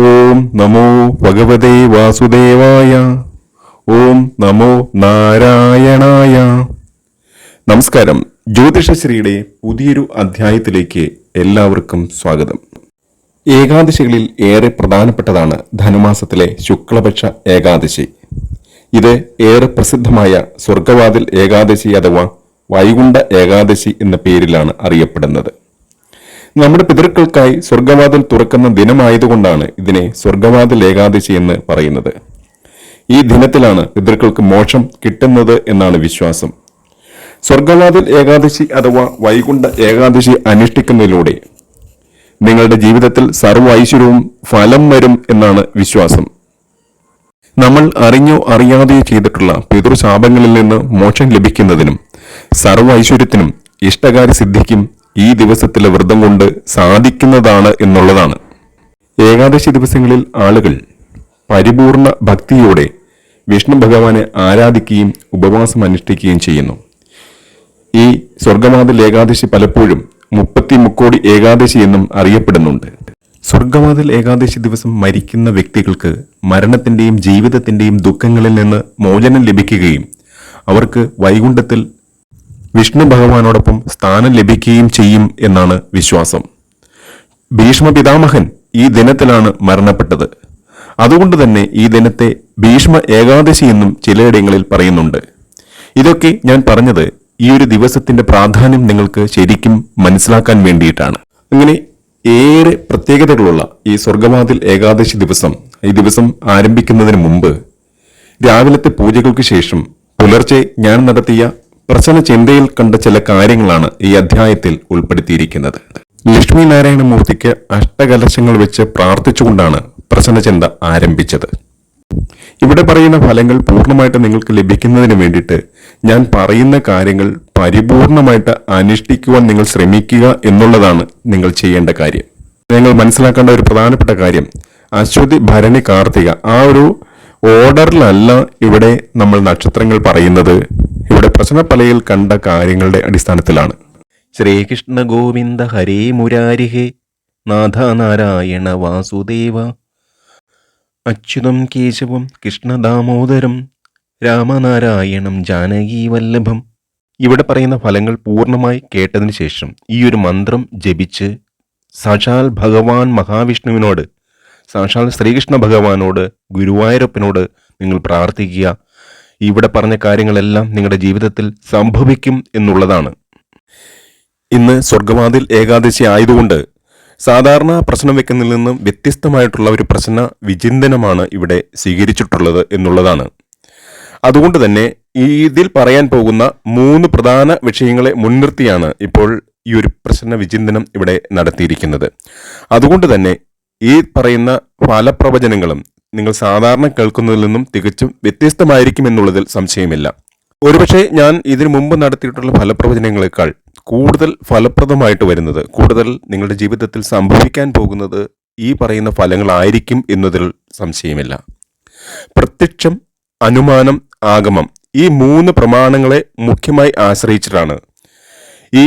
ഓം നമോ ഭഗവതേ വാസുദേവായ. ഓം നമോ നാരായണായ. നമസ്കാരം. ജ്യോതിഷശ്രീയുടെ പുതിയൊരു അധ്യായത്തിലേക്ക് എല്ലാവർക്കും സ്വാഗതം. ഏകാദശികളിൽ ഏറെ പ്രധാനപ്പെട്ടതാണ് ധനുമാസത്തിലെ ശുക്ലപക്ഷ ഏകാദശി. ഇത് ഏറെ പ്രസിദ്ധമായ സ്വർഗവാതിൽ ഏകാദശി അഥവാ വൈകുണ്ഠ ഏകാദശി എന്ന പേരിലാണ് അറിയപ്പെടുന്നത്. നമ്മുടെ പിതൃക്കൾക്കായി സ്വർഗവാതിൽ തുറക്കുന്ന ദിനമായതുകൊണ്ടാണ് ഇതിനെ സ്വർഗവാതിൽ ഏകാദശി എന്ന് പറയുന്നത്. ഈ ദിനത്തിലാണ് പിതൃക്കൾക്ക് മോക്ഷം കിട്ടുന്നത് എന്നാണ് വിശ്വാസം. സ്വർഗവാതിൽ ഏകാദശി അഥവാ വൈകുണ്ഠ ഏകാദശി അനുഷ്ഠിക്കുന്നതിലൂടെ നിങ്ങളുടെ ജീവിതത്തിൽ സർവ ഐശ്വര്യവും ഫലം വരും എന്നാണ് വിശ്വാസം. നമ്മൾ അറിഞ്ഞോ അറിയാതെയോ ചെയ്തിട്ടുള്ള പിതൃശാപങ്ങളിൽ നിന്ന് മോക്ഷം ലഭിക്കുന്നതിനും സർവ ഐശ്വര്യത്തിനും ഇഷ്ടകാര്യ സിദ്ധിക്കും ഈ ദിവസത്തിലെ വ്രതം കൊണ്ട് സാധിക്കുന്നതാണ് എന്നുള്ളതാണ്. ഏകാദശി ദിവസങ്ങളിൽ ആളുകൾ പരിപൂർണ ഭക്തിയോടെ വിഷ്ണു ഭഗവാനെ ആരാധിക്കുകയും ഉപവാസം അനുഷ്ഠിക്കുകയും ചെയ്യുന്നു. ഈ സ്വർഗമാതൽ ഏകാദശി പലപ്പോഴും മുപ്പത്തി മുക്കോടി ഏകാദശി എന്നും അറിയപ്പെടുന്നുണ്ട്. സ്വർഗമാതൽ ഏകാദശി ദിവസം മരിക്കുന്ന വ്യക്തികൾക്ക് മരണത്തിന്റെയും ജീവിതത്തിന്റെയും ദുഃഖങ്ങളിൽ നിന്ന് മോചനം ലഭിക്കുകയും അവർക്ക് വൈകുണ്ഠത്തിൽ വിഷ്ണു ഭഗവാനോടൊപ്പം സ്ഥാനം ലഭിക്കുകയും ചെയ്യും എന്നാണ് വിശ്വാസം. ഭീഷ്മ പിതാമഹൻ ഈ ദിനത്തിലാണ് മരണപ്പെട്ടത്. അതുകൊണ്ട് തന്നെ ഈ ദിനത്തെ ഭീഷ്മ ഏകാദശി എന്നും ചിലയിടങ്ങളിൽ പറയുന്നുണ്ട്. ഇതൊക്കെ ഞാൻ പറഞ്ഞത് ഈ ഒരു ദിവസത്തിന്റെ പ്രാധാന്യം നിങ്ങൾക്ക് ശരിക്കും മനസ്സിലാക്കാൻ വേണ്ടിയിട്ടാണ്. അങ്ങനെ ഏറെ പ്രത്യേകതകളുള്ള ഈ സ്വർഗവാതിൽ ഏകാദശി ദിവസം ഈ ദിവസം ആരംഭിക്കുന്നതിന് മുമ്പ് രാവിലത്തെ പൂജകൾക്ക് ശേഷം പുലർച്ചെ ഞാൻ നടത്തിയ പ്രശ്ന ചിന്തയിൽ കണ്ട ചില കാര്യങ്ങളാണ് ഈ അധ്യായത്തിൽ ഉൾപ്പെടുത്തിയിരിക്കുന്നത്. ലക്ഷ്മി നാരായണ മൂർത്തിക്ക് അഷ്ടകലശങ്ങൾ വെച്ച് പ്രാർത്ഥിച്ചുകൊണ്ടാണ് പ്രസന്നചിന്ത ആരംഭിച്ചത്. ഇവിടെ പറയുന്ന ഫലങ്ങൾ പൂർണമായിട്ട് നിങ്ങൾക്ക് ലഭിക്കുന്നതിന് വേണ്ടിയിട്ട് ഞാൻ പറയുന്ന കാര്യങ്ങൾ പരിപൂർണമായിട്ട് അനുഷ്ഠിക്കുവാൻ നിങ്ങൾ ശ്രമിക്കുക എന്നുള്ളതാണ് നിങ്ങൾ ചെയ്യേണ്ട കാര്യം. നിങ്ങൾ മനസ്സിലാക്കേണ്ട ഒരു പ്രധാനപ്പെട്ട കാര്യം അശ്വതി ഭരണി കാർത്തിക ആ ഒരു ഓർഡറിലല്ല ഇവിടെ നമ്മൾ നക്ഷത്രങ്ങൾ പറയുന്നത്. ഇവിടെ പ്രശ്നപ്പലയിൽ കണ്ട കാര്യങ്ങളുടെ അടിസ്ഥാനത്തിലാണ്. ശ്രീകൃഷ്ണ ഗോവിന്ദ ഹരേ മുരാരിഹേ നാഥ നാരായണ വാസുദേവ. അച്യുതം കേശവം കൃഷ്ണദാമോദരം രാമനാരായണം ജാനകീ വല്ലഭം. ഇവിടെ പറയുന്ന ഫലങ്ങൾ പൂർണമായി കേട്ടതിന് ശേഷം ഈ ഒരു മന്ത്രം ജപിച്ച് സാക്ഷാൽ ഭഗവാൻ മഹാവിഷ്ണുവിനോട് സാക്ഷാൽ ശ്രീകൃഷ്ണ ഭഗവാനോട് ഗുരുവായൂരപ്പനോട് നിങ്ങൾ പ്രാർത്ഥിക്കുക. ഇവിടെ പറഞ്ഞ കാര്യങ്ങളെല്ലാം നിങ്ങളുടെ ജീവിതത്തിൽ സംഭവിക്കും എന്നുള്ളതാണ്. ഇന്ന് സ്വർഗവാതിൽ ഏകാദശി ആയതുകൊണ്ട് സാധാരണ പ്രശ്നം വെക്കുന്നതിൽ നിന്നും വ്യത്യസ്തമായിട്ടുള്ള ഒരു പ്രശ്ന വിചിന്തനമാണ് ഇവിടെ സ്വീകരിച്ചിട്ടുള്ളത് എന്നുള്ളതാണ്. അതുകൊണ്ട് തന്നെ ഇതിൽ പറയാൻ പോകുന്ന മൂന്ന് പ്രധാന വിഷയങ്ങളെ മുൻനിർത്തിയാണ് ഇപ്പോൾ ഈ ഒരു പ്രശ്ന വിചിന്തനം ഇവിടെ നടത്തിയിരിക്കുന്നത്. അതുകൊണ്ട് തന്നെ ഈ പറയുന്ന ഫലപ്രവചനങ്ങളും നിങ്ങൾ സാധാരണ കേൾക്കുന്നതിൽ നിന്നും തികച്ചും വ്യത്യസ്തമായിരിക്കും എന്നുള്ളതിൽ സംശയമില്ല. ഒരുപക്ഷെ ഞാൻ ഇതിനു മുമ്പ് നടത്തിയിട്ടുള്ള ഫലപ്രവചനങ്ങളെക്കാൾ കൂടുതൽ ഫലപ്രദമായിട്ട് വരുന്നത് കൂടുതൽ നിങ്ങളുടെ ജീവിതത്തിൽ സംഭവിക്കാൻ പോകുന്നത് ഈ പറയുന്ന ഫലങ്ങളായിരിക്കും എന്നതിൽ സംശയമില്ല. പ്രത്യക്ഷം അനുമാനം ആഗമം ഈ മൂന്ന് പ്രമാണങ്ങളെ മുഖ്യമായി ആശ്രയിച്ചിട്ടാണ് ഈ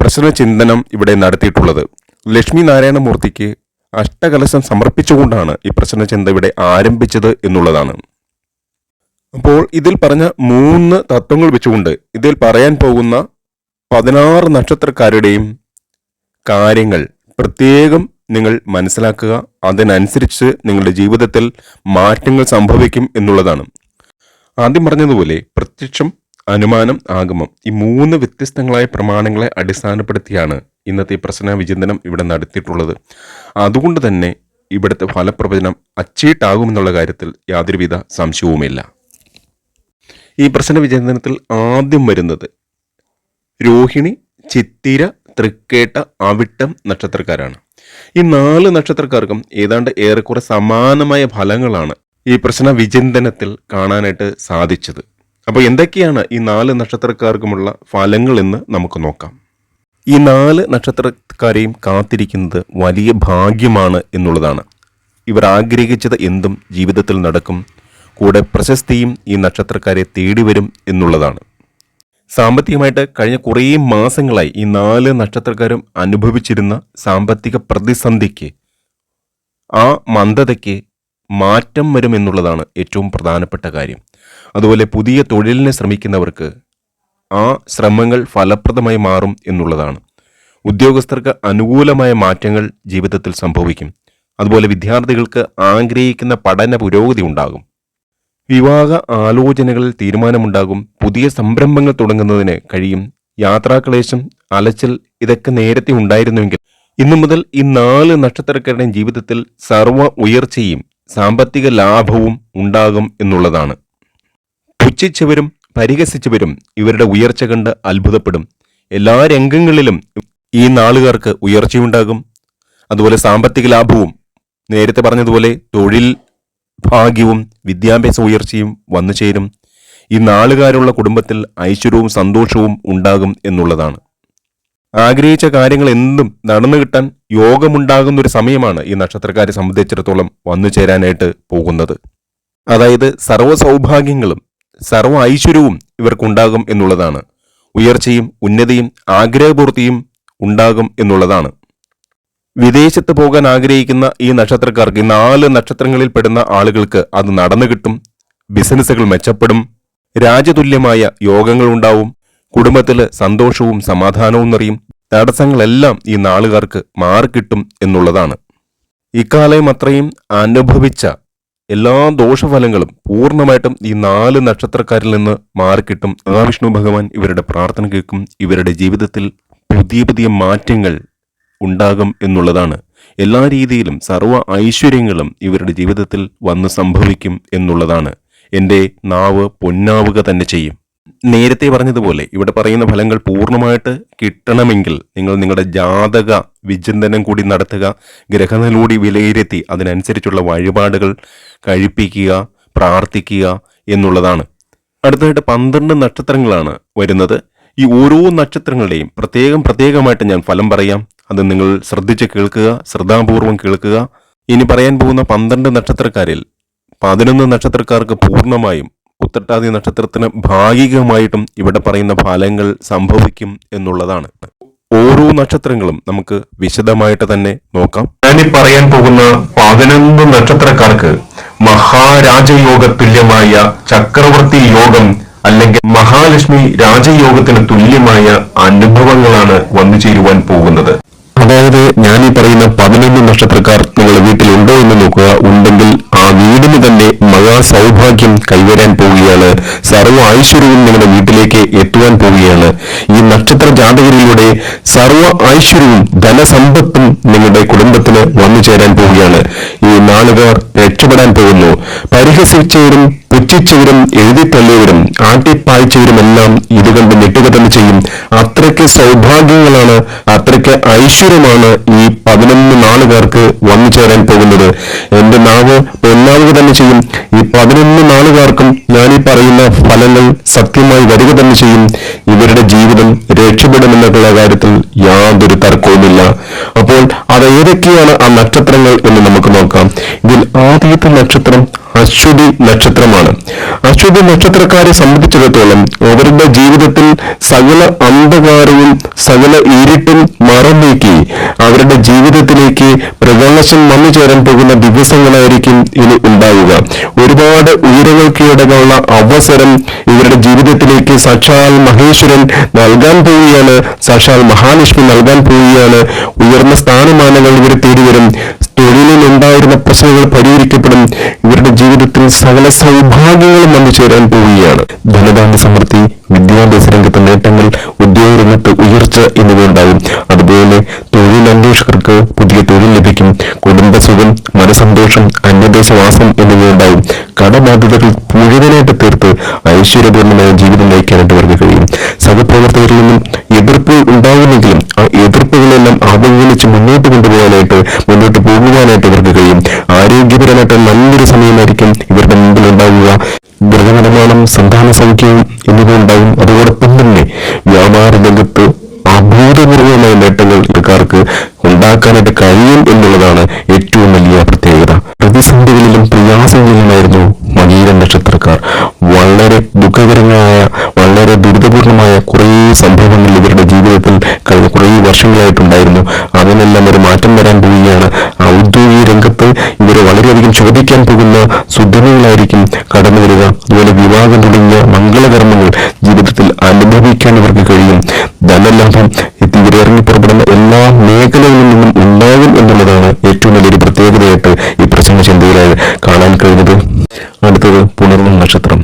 പ്രശ്നചിന്തനം ഇവിടെ നടത്തിയിട്ടുള്ളത്. ലക്ഷ്മി നാരായണമൂർത്തിക്ക് അഷ്ടകലശം സമർപ്പിച്ചുകൊണ്ടാണ് ഈ പ്രശ്നചിന്ത ഇവിടെ ആരംഭിച്ചത് എന്നുള്ളതാണ്. അപ്പോൾ ഇതിൽ പറഞ്ഞ മൂന്ന് തത്വങ്ങൾ വെച്ചുകൊണ്ട് ഇതിൽ പറയാൻ പോകുന്ന പതിനാറ് നക്ഷത്രക്കാരുടെയും കാര്യങ്ങൾ പ്രത്യേകം നിങ്ങൾ മനസ്സിലാക്കുക. അതിനനുസരിച്ച് നിങ്ങളുടെ ജീവിതത്തിൽ മാറ്റങ്ങൾ സംഭവിക്കും എന്നുള്ളതാണ്. ആദ്യം പറഞ്ഞതുപോലെ പ്രത്യക്ഷം അനുമാനം ആഗമം ഈ മൂന്ന് വ്യത്യസ്തങ്ങളായ പ്രമാണങ്ങളെ അടിസ്ഥാനപ്പെടുത്തിയാണ് ഇന്നത്തെ പ്രശ്ന വിചിന്തനം ഇവിടെ നടത്തിയിട്ടുള്ളത്. അതുകൊണ്ട് തന്നെ ഇവിടുത്തെ ഫലപ്രവചനം അച്ചീട്ടാകുമെന്നുള്ള കാര്യത്തിൽ യാതൊരുവിധ സംശയവുമില്ല. ഈ പ്രശ്ന വിചിന്തനത്തിൽ ആദ്യം വരുന്നത് രോഹിണി ചിത്തിര തൃക്കേട്ട അവിട്ടം നക്ഷത്രക്കാരാണ്. ഈ നാല് നക്ഷത്രക്കാർക്കും ഏതാണ്ട് ഏറെക്കുറെ സമാനമായ ഫലങ്ങളാണ് ഈ പ്രശ്ന വിചിന്തനത്തിൽ കാണാനായിട്ട് സാധിച്ചത്. അപ്പോൾ എന്തൊക്കെയാണ് ഈ നാല് നക്ഷത്രക്കാർക്കുമുള്ള ഫലങ്ങൾ എന്ന് നമുക്ക് നോക്കാം. ഈ നാല് നക്ഷത്രക്കാരെയും കാത്തിരിക്കുന്നത് വലിയ ഭാഗ്യമാണ് എന്നുള്ളതാണ്. ഇവർ ആഗ്രഹിച്ചത് എന്തും ജീവിതത്തിൽ നടക്കും കൂടെ പ്രശസ്തിയും ഈ നക്ഷത്രക്കാരെ തേടി വരും എന്നുള്ളതാണ്. സാമ്പത്തികമായിട്ട് കഴിഞ്ഞ കുറേ മാസങ്ങളായി ഈ നാല് നക്ഷത്രക്കാരും അനുഭവിച്ചിരുന്ന സാമ്പത്തിക പ്രതിസന്ധിക്ക് ആ മന്ദതയ്ക്ക് മാറ്റം വരുമെന്നുള്ളതാണ് ഏറ്റവും പ്രധാനപ്പെട്ട കാര്യം. അതുപോലെ പുതിയ തൊഴിലിനെ ശ്രമിക്കുന്നവർക്ക് ആ ശ്രമങ്ങൾ ഫലപ്രദമായി മാറും എന്നുള്ളതാണ്. ഉദ്യോഗസ്ഥർക്ക് അനുകൂലമായ മാറ്റങ്ങൾ ജീവിതത്തിൽ സംഭവിക്കും. അതുപോലെ വിദ്യാർത്ഥികൾക്ക് ആഗ്രഹിക്കുന്ന പഠന പുരോഗതി ഉണ്ടാകും. വിവാഹ ആലോചനകളിൽ തീരുമാനമുണ്ടാകും. പുതിയ സംരംഭങ്ങൾ തുടങ്ങുന്നതിന് കഴിയും. യാത്രാക്ലേശം അലച്ചൽ ഇതൊക്കെ നേരത്തെ ഉണ്ടായിരുന്നുവെങ്കിൽ ഇന്നു മുതൽ ഈ നാല് നക്ഷത്രക്കാരുടെയും ജീവിതത്തിൽ സർവ ഉയർച്ചയും സാമ്പത്തിക ലാഭവും ഉണ്ടാകും എന്നുള്ളതാണ്. പുച്ഛിച്ചവരും പരിഹസിച്ചവരും ഇവരുടെ ഉയർച്ച കണ്ട് അത്ഭുതപ്പെടും. എല്ലാ രംഗങ്ങളിലും ഈ നാളുകാർക്ക് ഉയർച്ചയുണ്ടാകും. അതുപോലെ സാമ്പത്തിക ലാഭവും നേരത്തെ പറഞ്ഞതുപോലെ തൊഴിൽ ഭാഗ്യവും വിദ്യാഭ്യാസ ഉയർച്ചയും വന്നു ചേരും. ഈ നാളുകാരുള്ള കുടുംബത്തിൽ ഐശ്വര്യവും സന്തോഷവും ഉണ്ടാകും എന്നുള്ളതാണ്. ആഗ്രഹിച്ച കാര്യങ്ങൾ എന്തും നടന്നു കിട്ടാൻ യോഗമുണ്ടാകുന്ന ഒരു സമയമാണ് ഈ നക്ഷത്രക്കാരെ സംബന്ധിച്ചിടത്തോളം വന്നു ചേരാനായിട്ട് പോകുന്നത്. അതായത് സർവ സൗഭാഗ്യങ്ങളും സർവ ഐശ്വര്യവും ഇവർക്കുണ്ടാകും എന്നുള്ളതാണ്. ഉയർച്ചയും ഉന്നതിയും ആഗ്രഹപൂർത്തിയും ഉണ്ടാകും എന്നുള്ളതാണ്. വിദേശത്ത് പോകാൻ ആഗ്രഹിക്കുന്ന ഈ നക്ഷത്രക്കാർക്ക് നാല് നക്ഷത്രങ്ങളിൽ പെടുന്ന ആളുകൾക്ക് അത് നടന്നു കിട്ടും ബിസിനസ്സുകൾ മെച്ചപ്പെടും രാജ്യതുല്യമായ യോഗങ്ങൾ ഉണ്ടാവും കുടുംബത്തിൽ സന്തോഷവും സമാധാനവും നിറയും തടസ്സങ്ങളെല്ലാം ഈ നാളുകാർക്ക് മാറിക്കിട്ടും എന്നുള്ളതാണ്. ഇക്കാലം അത്രയും അനുഭവിച്ച എല്ലാ ദോഷഫലങ്ങളും പൂർണമായിട്ടും ഈ നാല് നക്ഷത്രക്കാരിൽ നിന്ന് മാറിക്കിട്ടും. മഹാവിഷ്ണു ഭഗവാൻ ഇവരുടെ പ്രാർത്ഥന കേൾക്കും. ഇവരുടെ ജീവിതത്തിൽ പുതിയ പുതിയ മാറ്റങ്ങൾ ഉണ്ടാകും എന്നുള്ളതാണ്. എല്ലാ രീതിയിലും സർവ ഐശ്വര്യങ്ങളും ഇവരുടെ ജീവിതത്തിൽ വന്ന് സംഭവിക്കും എന്നുള്ളതാണ്. എന്റെ നാവ് പൊന്നാവുക തന്നെ ചെയ്യും. നേരത്തെ പറഞ്ഞതുപോലെ ഇവിടെ പറയുന്ന ഫലങ്ങൾ പൂർണമായിട്ട് കിട്ടണമെങ്കിൽ നിങ്ങൾ നിങ്ങളുടെ ജാതക വിചിന്തനം കൂടി നടത്തുക ഗ്രഹനിലൂടി വിലയിരുത്തി അതിനനുസരിച്ചുള്ള വഴിപാടുകൾ കഴിപ്പിക്കുക പ്രാർത്ഥിക്കുക എന്നുള്ളതാണ്. അടുത്തതായിട്ട് പന്ത്രണ്ട് നക്ഷത്രങ്ങളാണ് വരുന്നത്. ഈ ഓരോ നക്ഷത്രങ്ങളുടെയും പ്രത്യേകം പ്രത്യേകമായിട്ട് ഞാൻ ഫലം പറയാം. അത് നിങ്ങൾ ശ്രദ്ധിച്ച് കേൾക്കുക ശ്രദ്ധാപൂർവം കേൾക്കുക. ഇനി പറയാൻ പോകുന്ന പന്ത്രണ്ട് നക്ഷത്രക്കാരിൽ പതിനൊന്ന് നക്ഷത്രക്കാർക്ക് പൂർണമായും ഉത്തട്ടാതി നക്ഷത്രത്തിന് ഭാഗികമായിട്ടും ഇവിടെ പറയുന്ന ഫലങ്ങൾ സംഭവിക്കും എന്നുള്ളതാണ്. ഓരോ നക്ഷത്രങ്ങളും നമുക്ക് വിശദമായിട്ട് തന്നെ നോക്കാം. ഞാനീ പറയാൻ പോകുന്ന പതിനൊന്ന് നക്ഷത്രക്കാർക്ക് മഹാരാജയോഗ തുല്യമായ ചക്രവർത്തി യോഗം അല്ലെങ്കിൽ മഹാലക്ഷ്മി രാജയോഗത്തിന് തുല്യമായ അനുഭവങ്ങളാണ് വന്നു ചേരുവാൻ പോകുന്നത്. അതായത് ഞാൻ ഈ പറയുന്ന പതിനൊന്ന് നക്ഷത്രക്കാർ നിങ്ങളുടെ വീട്ടിലുണ്ടോ എന്ന് നോക്കുക. ഉണ്ടെങ്കിൽ വീടിന് തന്നെ മഹാസൗഭാഗ്യം കൈവരാൻ പോവുകയാണ്. സർവ ഐശ്വര്യവും നിങ്ങളുടെ വീട്ടിലേക്ക് എത്തുവാൻ പോവുകയാണ്. ഈ നക്ഷത്ര ജാതകരിലൂടെ സർവ ഐശ്വര്യവും ധനസമ്പത്തും നിങ്ങളുടെ കുടുംബത്തിന് വന്നു ചേരാൻ പോവുകയാണ്. നാളുകാർ രക്ഷപ്പെടാൻ പോകുന്നു. പരിഹസിച്ചവരും പുച്ഛിച്ചവരും എഴുതിത്തള്ളിയവരും ആട്ടിപ്പായ്ച്ചവരുമെല്ലാം ഇത് കണ്ട് ഞെട്ടുക ചെയ്യും. അത്രയ്ക്ക് സൗഭാഗ്യങ്ങളാണ് അത്രയ്ക്ക് ഐശ്വര്യമാണ് ഈ പതിനൊന്ന് നാളുകാർക്ക് വന്നു ചേരാൻ പോകുന്നത്. എന്റെ നാവ് പൊന്നാവുക തന്നെ ചെയ്യും. ഈ പതിനൊന്ന് നാളുകാർക്കും ഞാൻ ഈ പറയുന്ന ഫലങ്ങൾ സത്യമായി വരിക തന്നെ ചെയ്യും. ഇവരുടെ ജീവിതം രക്ഷപ്പെടുമെന്നുള്ള കാര്യത്തിൽ യാതൊരു തർക്കവുമില്ല. അപ്പോൾ അത് ഏതൊക്കെയാണ് ആ നക്ഷത്രങ്ങൾ എന്ന് നമുക്ക് നോക്കാം. ഇതിൽ ആദ്യത്തെ നക്ഷത്രം അശ്വതി നക്ഷത്രമാണ്. അശ്വതി നക്ഷത്രക്കാരെ സംബന്ധിച്ചിടത്തോളം അവരുടെ ജീവിതത്തിൽ സകല അന്ധകാരവും സകല ഇരുട്ടും മറന്നേക്കി അവരുടെ ജീവിതത്തിലേക്ക് പ്രകാശം വന്നു ചേരാൻ പോകുന്ന ദിവസങ്ങളായിരിക്കും ഇനി ഉണ്ടാവുക. ഒരുപാട് ഉയരങ്ങൾ കീഴടങ്ങാനുള്ള അവസരം ഇവരുടെ ജീവിതത്തിലേക്ക് സാക്ഷാൽ മഹേശ്വരൻ നൽകാൻ പോവുകയാണ് സാക്ഷാൽ മഹാലക്ഷ്മി നൽകാൻ പോവുകയാണ്. ഉയർന്ന സ്ഥാനമാനങ്ങൾ ഇവർ തേടി വരും തൊഴിലിൽ ഉണ്ടായിരുന്ന പ്രശ്നങ്ങൾ പരിഹരിക്കപ്പെടും. ഇവരുടെ ജീവിതത്തിൽ സകല സൗഭാഗ്യങ്ങളും വന്നു ചേരാൻ പോവുകയാണ്. ധനദാന സമൃദ്ധി വിദ്യാഭ്യാസ രംഗത്തെ നേട്ടങ്ങൾ ഉദ്യോഗ രംഗത്ത് ഉയർച്ച എന്നിവ ഉണ്ടാകും അതുപോലെ തൊഴിലന്വേഷകർക്ക് പുതിയ തൊഴിൽ ലഭിക്കും. കുടുംബസുഖം മനസന്തോഷം അന്യദേശവാസം എന്നിവ ഉണ്ടാകും കടബാധ്യതകൾ മുഴുവനായിട്ട് തീർത്ത് ഐശ്വര്യപൂർണമായ ജീവിതം നയിക്കാനായിട്ട് അവർക്ക് കഴിയും. സഹപ്രവർത്തകരിൽ നിന്നും എതിർപ്പ് ഉണ്ടാകുമെങ്കിലും ആ എതിർപ്പുകളെല്ലാം അവഗണിച്ച് മുന്നോട്ട് കൊണ്ടുപോകാനായിട്ട് മുന്നോട്ട് പോകുവാനായിട്ട് ഇവർക്ക് കഴിയും. ആരോഗ്യപരമായിട്ട് നല്ലൊരു സമയമായിരിക്കും ഇവരുടെ മുമ്പിൽ ഉണ്ടാവുക ഗൃഹനിർമ്മാണം സന്താന സൗഖ്യവും എന്നിവ ഉണ്ടാവും. അതോടൊപ്പം തന്നെ വ്യാപാര രംഗത്ത് അഭൂതപൂർവമായ നേട്ടങ്ങൾ ഇവർക്കാർക്ക് ഉണ്ടാക്കാനായിട്ട് കഴിയും എന്നുള്ളതാണ് ഏറ്റവും വലിയ പ്രത്യേകത. പ്രതിസന്ധികളിലും പ്രയാസങ്ങളിലുമായിരുന്നു മകീര നക്ഷത്രക്കാർ വളരെ ദുഃഖകരമായ വളരെ ദുരിതപൂർണമായ കുറേ സംഭവങ്ങൾ ഇവരുടെ ജീവിതത്തിൽ കഴിഞ്ഞ കുറേ വർഷങ്ങളായിട്ടുണ്ടായിരുന്നു. വളരെയധികം ചോദിക്കാൻ പോകുന്ന സുദിനങ്ങളായിരിക്കും കടന്നു വരിക. അതുപോലെ വിവാഹം തുടങ്ങിയ മംഗളകർമ്മങ്ങൾ ജീവിതത്തിൽ അനുഭവിക്കാൻ അവർക്ക് കഴിയും. ധനലാഭം ഇവരെ ഇറങ്ങി പുറപ്പെടുന്ന എല്ലാ മേഖലകളിൽ നിന്നും ഉണ്ടാകും എന്നുള്ളതാണ് ഏറ്റവും വലിയൊരു പ്രത്യേകതയായിട്ട് ഈ പ്രസംഗ ചിന്തയിലായി കാണാൻ കഴിഞ്ഞത്. അടുത്തത് പുണർന്ന നക്ഷത്രം.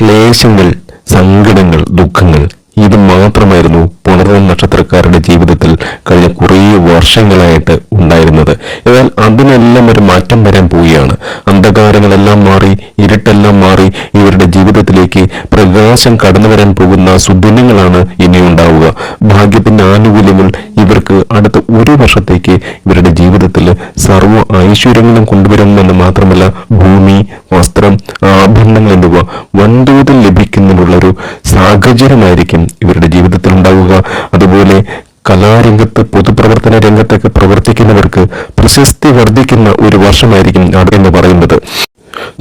ക്ലേശങ്ങൾ സങ്കടങ്ങൾ ദുഃഖങ്ങൾ ഇത് മാത്രമായിരുന്നു പുണർന്ന നക്ഷത്രക്കാരുടെ ജീവിതത്തിൽ കഴിഞ്ഞ കുറേ വർഷങ്ങളായിട്ട് ഉണ്ടായിരുന്നത്. എന്നാൽ അതിനെല്ലാം ഒരു മാറ്റം വരാൻ പോവുകയാണ്. അന്ധകാരങ്ങളെല്ലാം മാറി ഇരുട്ടെല്ലാം മാറി ഇവരുടെ ജീവിതത്തിലേക്ക് പ്രകാശം കടന്നു വരാൻ പോകുന്ന സുദിനങ്ങളാണ് ഇനി ഉണ്ടാവുക. ഭാഗ്യത്തിന്റെ ആനുകൂല്യങ്ങൾ ഇവർക്ക് അടുത്ത ഒരു വർഷത്തേക്ക് ഇവരുടെ ജീവിതത്തിൽ സർവ ഐശ്വര്യങ്ങളും കൊണ്ടുവരുമെന്ന് മാത്രമല്ല ഭൂമി വസ്ത്രം ആഭരണങ്ങൾ എന്നിവ വൻതോതിൽ ലഭിക്കുന്നതിനുള്ള ഒരു സാഹചര്യമായിരിക്കും ഇവരുടെ ജീവിതത്തിൽ ഉണ്ടാവുക. അതുപോലെ കലാരംഗത്ത് പൊതുപ്രവർത്തന രംഗത്തൊക്കെ പ്രവർത്തിക്കുന്നവർക്ക് പ്രശസ്തി വർദ്ധിക്കുന്ന ഒരു വർഷമായിരിക്കും എന്ന് പറയുന്നത്.